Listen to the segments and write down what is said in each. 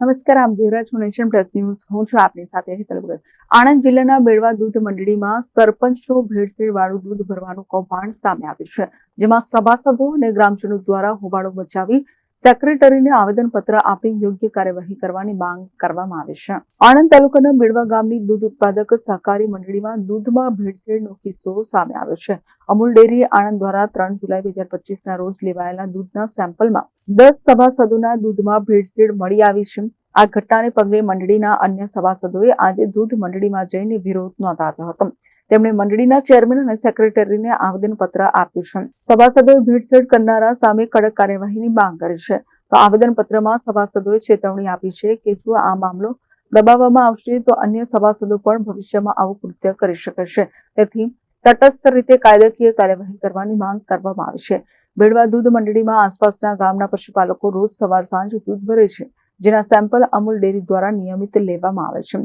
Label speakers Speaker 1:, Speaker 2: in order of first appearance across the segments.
Speaker 1: નમસ્કાર, આપ જોઈ રહ્યા છો નેશન પ્લસ ન્યૂઝ. હું છું આપની સાથે હેતલ ભગત. આણંદ જિલ્લાના બેડવા દૂધ મંડળીમાં સરપંચનું ભેળસેળ વાળું દૂધ ભરવાનું કૌભાંડ સામે આવ્યું છે, જેમાં સભાસદો અને ગ્રામજનો દ્વારા હોબાળો મચાવી સેક્રેટરીને આવેદનપત્ર આપી યોગ્ય કાર્યવાહી કરવાની માંગ કરવામાં આવી છે. આણંદ તાલુકાના બેડવા ગામની દૂધ ઉત્પાદક સહકારી મંડળીમાં દૂધમાં ભેળસેળનો કિસ્સો સામે આવ્યો છે. અમૂલ ડેરી આણંદ દ્વારા ત્રણ જુલાઈ બે હજાર પચીસના રોજ લેવાયેલા દૂધના સેમ્પલમાં દસ સભાસદોના દૂધમાં ભેળસેળ મળી આવી છે. આ ઘટનાને પગલે મંડળીના અન્ય સભાસદોએ આજે દૂધ મંડળીમાં જઈને વિરોધ નોંધાવ્યો હતો. તેમણે મંડળીના ચેરમેન અને સેક્રેટરીને આવેદનપત્ર આપ્યું છે. સભાસદોએ ભેળસેળ કરનારા સામે કડક કાર્યવાહીની માંગ કરી છે. તો આવેદનપત્રમાં સભાસદોએ ચેતવણી આપી છે કે જો આ મામલો દબાવવામાં આવશે તો અન્ય સભાસદો પણ ભવિષ્યમાં આવું કૃત્ય કરી શકે છે. તેથી તટસ્થ રીતે કાયદાકીય કાર્યવાહી કરવાની માંગ કરવામાં આવી છે. બેડવા દૂધ મંડળીમાં આસપાસના ગામના પશુપાલકો રોજ સવાર સાંજ દૂધ ભરે છે, જેના સેમ્પલ અમૂલ ડેરી દ્વારા નિયમિત લેવામાં આવે છે.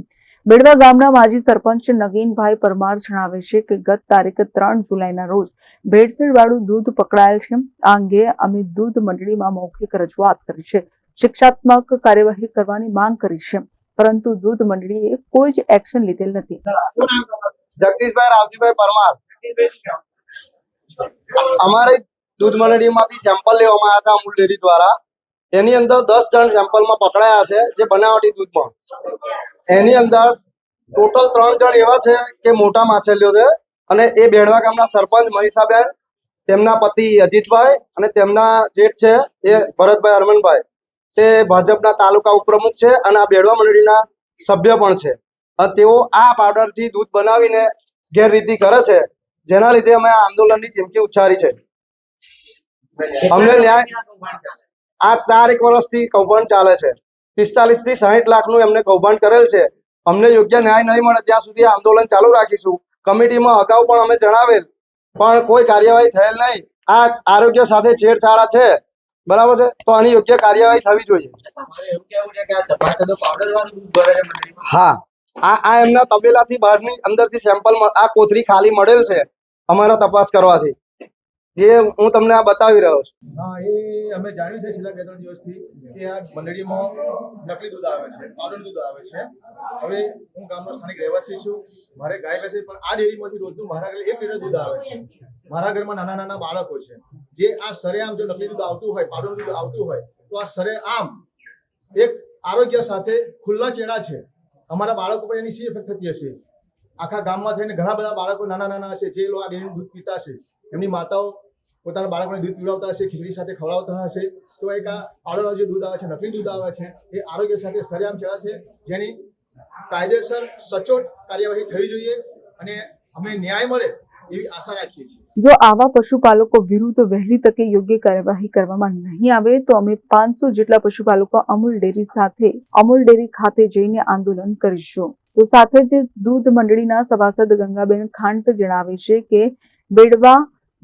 Speaker 1: બેડવા ગામના માજી સરપંચ નગીનભાઈ પરમાર જણાવે છે કે ગત તારીખ ત્રણ જુલાઈના રોજ ભેળસેળવાળું દૂધ પકડાયેલ છે. આ અંગે અમે દૂધ મંડળીમાં મૌખિક રજૂઆત કરી છે. શિક્ષાત્મક કાર્યવાહી કરવાની માંગ કરી છે. પરંતુ દૂધ મંડળીએ કોઈ જ એક્શન લીધેલ નથી.
Speaker 2: જગદીશભાઈ રાવજીભાઈ પરમાર. અમારે દૂધ મંડળીમાંથી સેમ્પલ લેવામાં આવ્યા હતા અમૂલ ડેરી દ્વારા. એની અંદર દસ જણ સેમ્પલમાં પકડાયા છે, જે બનાવટી દૂધમાં. એની અંદર ટોટલ ત્રણ જણ એવા છે કે મોટા માછલીઓ છે અને એ બેડવા ગામના સરપંચ મનીષાબેન તેમના પતિ અજીતભાઈ અને તેમના જેઠ છે એ ભરતભાઈ હરમનભાઈ. તે ભાજપના તાલુકા ઉપપ્રમુખ છે અને આ બેડવા મંડળીના સભ્ય પણ છે. તેઓ આ પાવડરથી દૂધ બનાવીને ગેરરીતિ કરે છે, જેના લીધે અમે આ આંદોલનની ચીમકી ઉચ્ચારી છે. અમને ન્યાય આ ચાર એક વર્ષથી કૌભાંડ ચાલે છે. પિસ્તાલીસથી સાહીઠ લાખનું એમને કૌભાંડ કરેલ છે. અમને યોગ્ય ન્યાય નહીં મળે ત્યાં સુધી આંદોલન ચાલુ રાખીશું. કમિટીમાં અગાઉ પણ અમે જણાવેલ પણ કોઈ કાર્યવાહી થયેલ નહીં. આ આરોગ્ય સાથે છેડછાડા છે. બરાબર છે? તો આની યોગ્ય કાર્યવાહી થવી જોઈએ. હા. આ આ એમના તબેલાથી બહારની અંદરથી સેમ્પલ આ કોથરી ખાલી મળેલ છે. અમારા તપાસ કરવાથી. જે હું તમને આ બતાવી રહ્યો છું.
Speaker 3: હા, એ અમે જાણ્યું છે છેલ્લા બે ત્રણ દિવસથી કે આ મંડળીમાં નકલી દૂધ આવે છે પાવડર દૂધ આવે છે. હવે હું ગામનો સ્થાનિક રહેવાસી છું, મારે ગાય બેસે પણ આ ડેરીમાંથી રોજનું મારા ઘરે એક લીટર દૂધ આવે છે. મારા ઘરમાં નાના નાના બાળકો છે, જે આ સરેઆમ જો નકલી દૂધ આવતું હોય પાવડર દૂધ આવતું હોય, તો આ સરેઆમ એક આરોગ્ય સાથે ખુલ્લા ચેડા છે. અમારા બાળકો પર એની સી ઇફેક્ટ થતી હશે. આખા ગામમાં થઈને ઘણા બધા બાળકો નાના નાના હશે, જે આ ડેરીનું દૂધ પીતા હશે. એમની માતાઓ પોતાના બાળકોને દૂધ પીવડાવતા હશે, ખીચડી સાથે ખવડાવતા હશે, તો એક આ જે દૂધ આવે છે, નકલી દૂધ આવે છે, એ આરોગ્ય સાથે સરેઆમ ચડા છે, જેની કાયદેસર સચોટ કાર્યવાહી થવી જોઈએ અને અમે ન્યાય મળે એવી આશા રાખીએ છીએ.
Speaker 1: જો આવા પશુપાલકો વિરુદ્ધ વહેલી તકે યોગ્ય કાર્યવાહી કરવામાં નહીં આવે, તો અમે પાંચસો જેટલા પશુપાલકો અમૂલ ડેરી સાથે, અમૂલ ડેરી ખાતે જઈને આંદોલન કરીશું. તો સાથે જ દૂધ મંડળીના સભાસદ ગંગાબેન ખાંટ જણાવે છે કે, બેડવા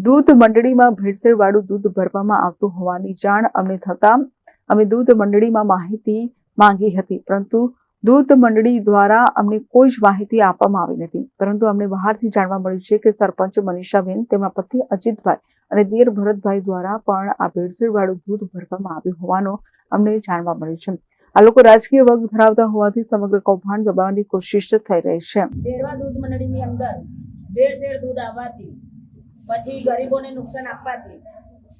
Speaker 1: દૂધ મંડળીમાં ભેળસેળવાળું દૂધ ભરવામાં આવતું હોવાની જાણ અમને થતાં અમે દૂધ મંડળીમાં માહિતી માંગી હતી. પરંતુ દૂધ મંડળી દ્વારા અમને કોઈ જ માહિતી આપવામાં આવી નથી. પરંતુ અમને બહારથી જાણવા મળ્યું છે કે સરપંચ મનીષાબેન તેમના પતિ અજીતભાઈ અને દિયર ભરતભાઈ દ્વારા પણ આ ભેળસેળવાળું દૂધ ભરવામાં આવ્યું હોવાનું અમને જાણવા મળ્યું છે. આ લોકો રાજકીય વર્ગ ધરાવતા હોવાથી સમગ્ર કૌભાંડ દબાવવાની કોશિશ થઈ રહી છે.
Speaker 4: દૂધ મંડળીની અંદર ભેળસેળ દૂધ આવવાથી પછી ગરીબોને નુકસાન આપવાથી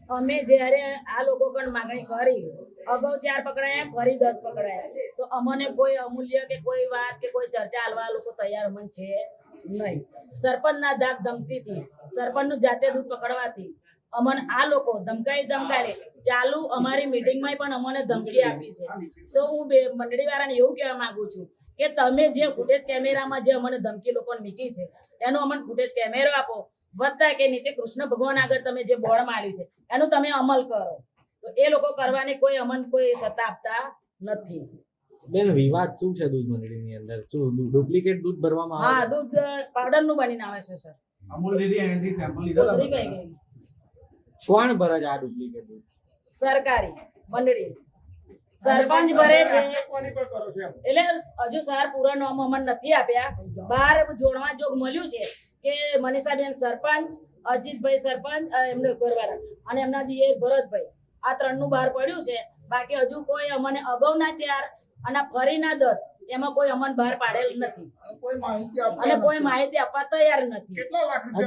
Speaker 4: અમે જ્યારે આ લોકો પણ માગણી કરી, અગાઉ ચાર પકડાયા, ફરી દસ પકડાયા. તો અમને કોઈ અમૂલ્ય કે કોઈ વાત કે કોઈ ચર્ચા હાલવા લોકો તૈયાર મન છે નહીં. સરપંચના ધાક ધમકીથી, સરપંચનું જાતે દૂધ પકડવાથી અમને આ લોકો ધમકાઈ ધમકાઈ ચાલુ અમારી મીટિંગમાં પણ અમને ધમકી આપી છે. તો હું મંડળીવાળાને મંડળી વાળાને એવું કહેવા માંગુ છું કે તમે જે ફૂટેજ કેમેરામાં જે અમને ધમકી લોકોને મીકી છે એનો અમને ફૂટેજ કેમેરો આપો. વધતા કે નીચે કૃષ્ણ ભગવાન આગળ તમે જે બોર્ડ માર્યું છે એનો તમે અમલ કરો. તો એ લોકો કરવાની કોઈ અમન કોઈ સત્તા આપતા નથી.
Speaker 5: બેન વિવાદ શું છે દૂધ મંડળીની અંદર? શું ડુપ્લિકેટ દૂધ ભરવામાં આવે? હા
Speaker 4: દૂધ પાવડરનું બનીને આવે છે સર.
Speaker 6: અમૂલ ડેરી એનાથી સેમ્પલ લીધા
Speaker 4: કઈ
Speaker 5: કોણ ભરે છે આ ડુપ્લિકેટ દૂધ?
Speaker 4: સરકારી મંડળી. સરપંચ ભરે છે.
Speaker 3: કોની પર કરો છો એમ.
Speaker 4: એટલે હજુ સર પૂરા નોમ અમને નથી આપ્યા. બહાર જોડવા જોગ મળ્યું છે કે મનીષાબેન સરપંચ અજીતભાઈ સરપંચ એમને ઘરવાળા અને એમના દિયર ભરતભાઈ. આ ત્રણનું બહાર પડ્યું છે. બાકી હજુ કોઈ અમને અગાઉના ચાર અને ફરીના દસ એમાં કોઈ અમન બહાર પાડેલ નથી. અને કોઈ માહિતી આપવા તૈયાર નથી.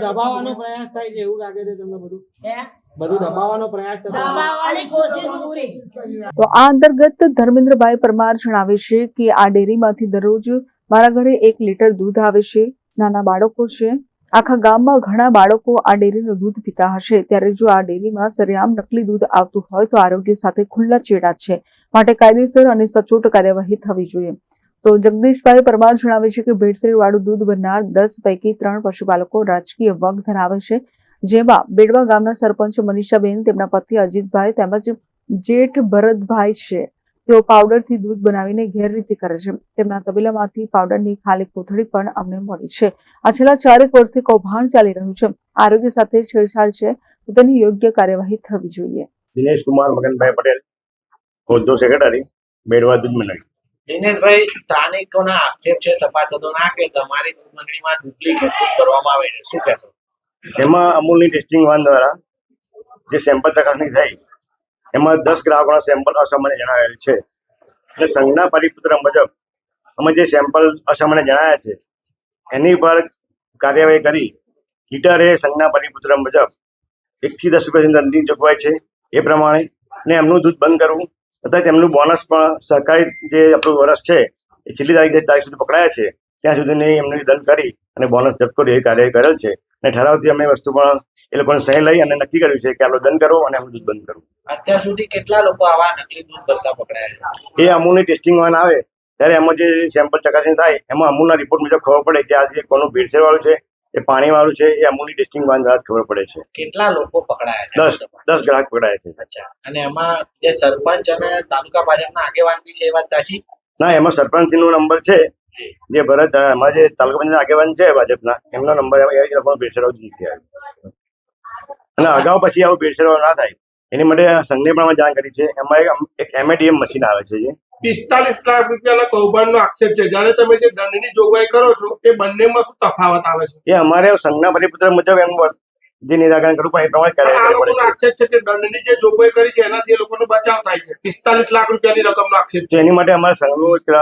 Speaker 5: દબાવવાનો પ્રયાસ થાય છે એવું લાગે છે તમને બધું?
Speaker 4: હે?
Speaker 5: બધું દબાવવાનો પ્રયાસ થતો
Speaker 4: દબાવવાની કોશિશ પૂરી.
Speaker 1: તો આ અંતર્ગત ધર્મેન્દ્રભાઈ પરમાર જણાવે છે કે આ ડેરીમાંથી દરરોજ મારા ઘરે એક લીટર દૂધ આવે છે. નાના બાળકો છે. આખા ગામમાં ઘણા બાળકો આ ડેરીનું દૂધ પીતા હશે. ત્યારે જો આ ડેરીમાં સરેઆમ નકલી દૂધ આવતું હોય તો આરોગ્ય સાથે ખુલ્લા ચેડા છે. માટે કાયદેસર અને સચોટ કાર્યવાહી થવી જોઈએ. તો જગદીશભાઈ પરમાર જણાવે છે કે ભેળસેળ વાળું દૂધ ભરનાર દસ પૈકી ત્રણ પશુપાલકો રાજકીય વગ ધરાવે છે. જેમાં બેડવા ગામના સરપંચ મનીષાબેન તેમના પતિ અજીતભાઈ તેમજ જેઠ ભરતભાઈ છે. તેઓ પાવડરથી દૂધ બનાવીને ગેરરીતિ કરે છે. તેમના તબેલામાંથી પાવડરની ખાલી કોથળી પણ અમને મળી છે. આ છેલ્લા ચારેક વર્ષથી કૌભાંડ ચાલી રહ્યું છે. આરોગ્ય સાથે છેડછાડ છે. તો તેની યોગ્ય કાર્યવાહી થવી જોઈએ.
Speaker 7: દિનેશ કુમાર મગનભાઈ પટેલ હોદ્દો સેક્રેટરી બેડવા દૂધ મંડળી.
Speaker 8: દિનેશભાઈ સ્થાનિકોના આક્ષેપ છે સભાસદોના કે તમારી દૂધ મંડળીમાં ડુપ્લિકેટ કરવામાં આવે છે. શું કહેશો?
Speaker 7: એમાં અમૂલની ટેસ્ટિંગ વાન દ્વારા જે સેમ્પલ ચકાસણી થઈ, એમાં દસ ગ્રાહકોના સેમ્પલ અસામાન્ય જણાવેલ છે. અને સંઘના પરિપત્ર મુજબ અમે જે સેમ્પલ અસામાન્ય જણાયા છે, એની પર કાર્યવાહી કરી. લીટરે સંઘના પરિપત્ર મુજબ એકથી દસ રૂપિયા દંડની જોગવાઈ છે, એ પ્રમાણે. ને એમનું દૂધ બંધ કરવું, તથા તેમનું બોનસ પણ સહકારી જે આપણું વર્ષ છે, એ છેલ્લી તારીખ તારીખ સુધી પકડાયા છે, ત્યાં સુધીની એમને દંડ કરી અને બોનસ જપ્ત કરી એ કાર્યવાહી કરેલ છે. અને ઠરાવથી અમે વસ્તુ પણ એ લોકોને સહી લઈ અને નક્કી કર્યું છે કે આટલો દંડ કરો અને એમનું દૂધ બંધ કરવું
Speaker 8: અત્યાર સુધી કેટલા લોકો આવા નકલી દૂધ ભરતા પકડાયા છે?
Speaker 7: એ અમૂલની ટેસ્ટિંગ વાન આવે ત્યારે એમાં જે સેમ્પલ ચકાસણી થાય એમાં અમૂલના રિપોર્ટ મુજબ ખબર પડે કે આ જે કોનું ભેળસેળ વાળું છે એ પાણી વાળું છે એ અમૂલની ટેસ્ટિંગ વાન દ્વારા ખબર પડે છે.
Speaker 8: કેટલા લોકો પકડાયા છે?
Speaker 7: દસ દસ ગ્રાહક પકડાયા છે.
Speaker 8: અને એમાં જે સરપંચ અને તાલુકા ભાજપના આગેવાન બી છે એ વાત સાચી?
Speaker 7: ના એમાં સરપંચનો નંબર છે જે ભરત અમારા જે તાલુકા પંચાયત આગેવાન છે ભાજપના એમનો નંબર એ લોકોનો ભેળસેળ નથી આવ્યો. અને અગાઉ પછી આવું ભેળસેરાવ ના થાય એની માટે સંઘને પણ અમે જાણ કરી છે. એમાં એક- એમએડીએમ મશીન આવે છે જે.
Speaker 9: પિસ્તાલીસ લાખ રૂપિયાના કૌભાંડનો આક્ષેપ છે. જ્યારે તમે જે દંડની જોગવાઈ કરો છો એ બંનેમાં શું તફાવત આવે છે?
Speaker 7: એ અમારે સંઘના પરિપત્ર મુજબ એનું જે નિરાકરણ કરવું પણ એ પ્રમાણે
Speaker 9: પણ આ
Speaker 7: કાર્ય કરવું
Speaker 9: લોકોનો
Speaker 7: પડે
Speaker 9: આક્ષેપ છે કે દંડની જે જોગવાઈ કરી છે એનાથી એ લોકોનો બચાવ થાય છે. પિસ્તાલીસ લાખ રૂપિયાની રકમનો આક્ષેપ
Speaker 7: છે. એની માટે અમારે સંઘનું એક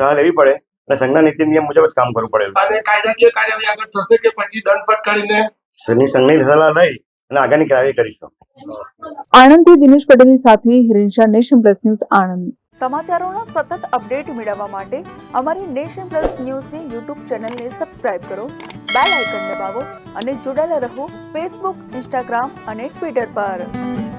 Speaker 7: રાહ લેવી પડે અને સંઘના નીતિ નિયમ મુજબ જ કામ કરવું પડે.
Speaker 9: અને કાયદાકીય કાર્યવાહી આગળ થશે કે પછી દંડ ફટકારીને?
Speaker 7: સની સંઘની સલાહ લઈ અને આગળની કાર્યવાહી કરીશું.
Speaker 1: આણંદથી દિનેશ પટેલની સાથે Hirensha nation plus news Anand. સમાચારોનો સતત અપડેટ મેળવવા માટે અમારી નેશન પ્લસ ન્યૂઝની યુટ્યુબ ચેનલને સબસ્ક્રાઇબ કરો બેલ આઇકન દબાવો અને જોડાયેલા રહો ફેસબુક ઇન્સ્ટાગ્રામ અને ટ્વિટર પર.